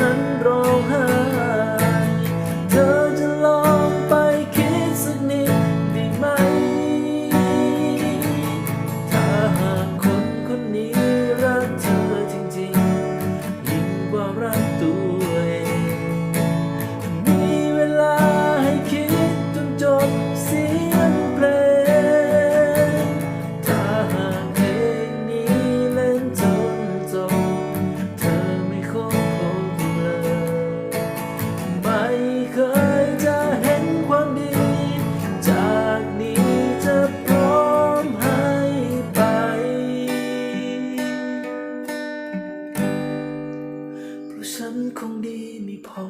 นั้น ฉันคงดีไม่พอ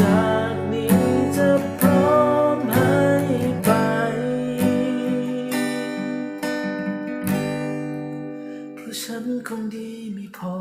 จากนี้จะพร้อมให้ไป เพราะฉันคงดีไม่พอ